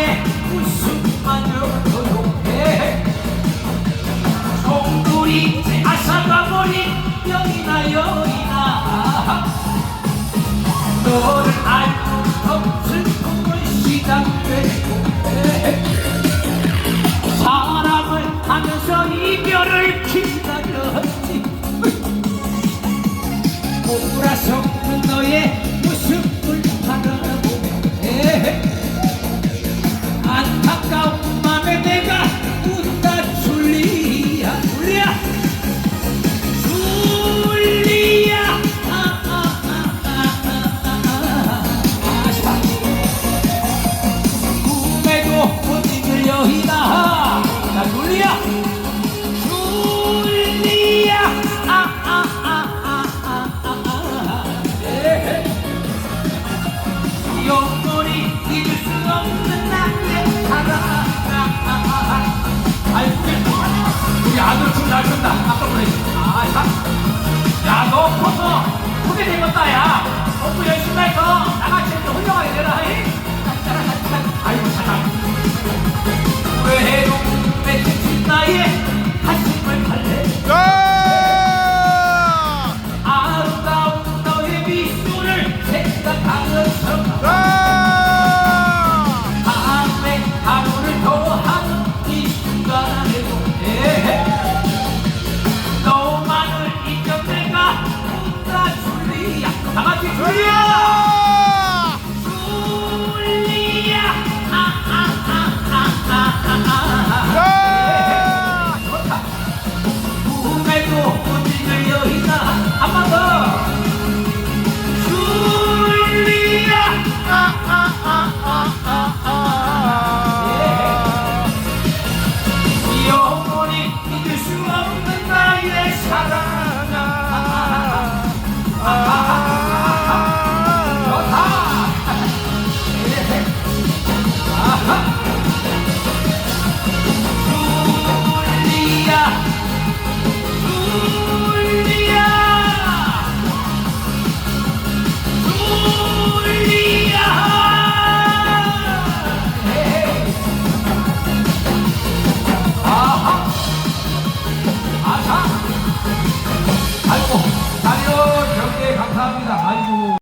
나의 웃음만으로 용해? 송두리 아사가 버린 병이 나요 어서 후배 되겠다 야. 공부 열심히 해서 나같이 이렇게 훌륭하게 되라 이